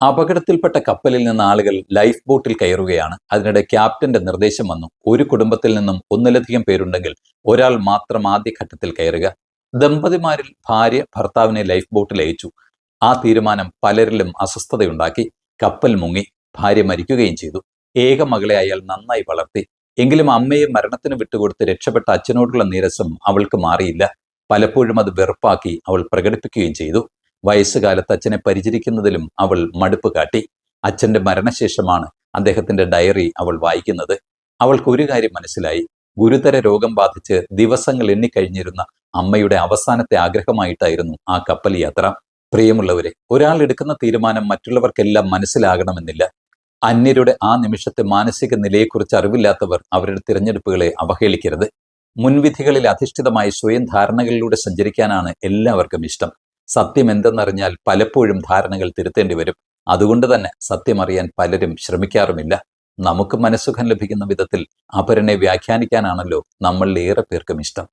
അപകടത്തിൽപ്പെട്ട കപ്പലിൽ നിന്ന് ആളുകൾ ലൈഫ് ബോട്ടിൽ കയറുകയാണ്. അതിനിടെ ക്യാപ്റ്റന്റെ നിർദ്ദേശം വന്നു. ഒരു കുടുംബത്തിൽ നിന്നും ഒന്നിലധികം പേരുണ്ടെങ്കിൽ ഒരാൾ മാത്രം ആദ്യഘട്ടത്തിൽ കയറുക. ദമ്പതിമാരിൽ ഭാര്യ ഭർത്താവിനെ ലൈഫ് ബോട്ടിൽ അയച്ചു. ആ തീരുമാനം പലരിലും അസ്വസ്ഥതയുണ്ടാക്കി. കപ്പൽ മുങ്ങി. ഭാര്യ മരിക്കുകയും ചെയ്തു. ഏക മകളെ അയാൾ നന്നായി വളർത്തി. എങ്കിലും അമ്മയെ മരണത്തിന് വിട്ടുകൊടുത്ത് രക്ഷപ്പെട്ട അച്ഛനോടുള്ള നീരസം അവൾക്ക് മാറിയില്ല. പലപ്പോഴും അത് വെറുപ്പാക്കി അവൾ പ്രകടിപ്പിക്കുകയും ചെയ്തു. വയസ്സുകാലത്ത് അച്ഛനെ പരിചരിക്കുന്നതിലും അവൾ മടുപ്പ് കാട്ടി. അച്ഛന്റെ മരണശേഷമാണ് അദ്ദേഹത്തിന്റെ ഡയറി അവൾ വായിക്കുന്നത്. അവൾക്ക് ഒരു കാര്യം മനസ്സിലായി. ഗുരുതര രോഗം ബാധിച്ച് ദിവസങ്ങൾ എണ്ണിക്കഴിഞ്ഞിരുന്ന അമ്മയുടെ അവസാനത്തെ ആഗ്രഹമായിട്ടായിരുന്നു ആ കപ്പൽ യാത്ര. പ്രിയമുള്ളവരെ ഒരാൾ എടുക്കുന്ന തീരുമാനം മറ്റുള്ളവർക്കെല്ലാം മനസ്സിലാകണമെന്നില്ല. അന്യരുടെ ആ നിമിഷത്തെ മാനസിക നിലയെക്കുറിച്ച് അറിവില്ലാത്തവർ അവരുടെ തിരഞ്ഞെടുപ്പുകളെ അവഹേളിക്കരുത്. മുൻവിധികളിൽ അധിഷ്ഠിതമായ സ്വയം ധാരണകളിലൂടെ സഞ്ചരിക്കാനാണ് എല്ലാവർക്കും ഇഷ്ടം. സത്യം എന്തെന്നറിഞ്ഞാൽ പലപ്പോഴും ധാരണകൾ തിരുത്തേണ്ടി വരും. അതുകൊണ്ട് തന്നെ സത്യമറിയാൻ പലരും ശ്രമിക്കാറുമില്ല. നമുക്ക് മനസ്സുഖം ലഭിക്കുന്ന വിധത്തിൽ അപരനെ വ്യാഖ്യാനിക്കാനാണല്ലോ നമ്മളിലേറെ പേർക്കും ഇഷ്ടം.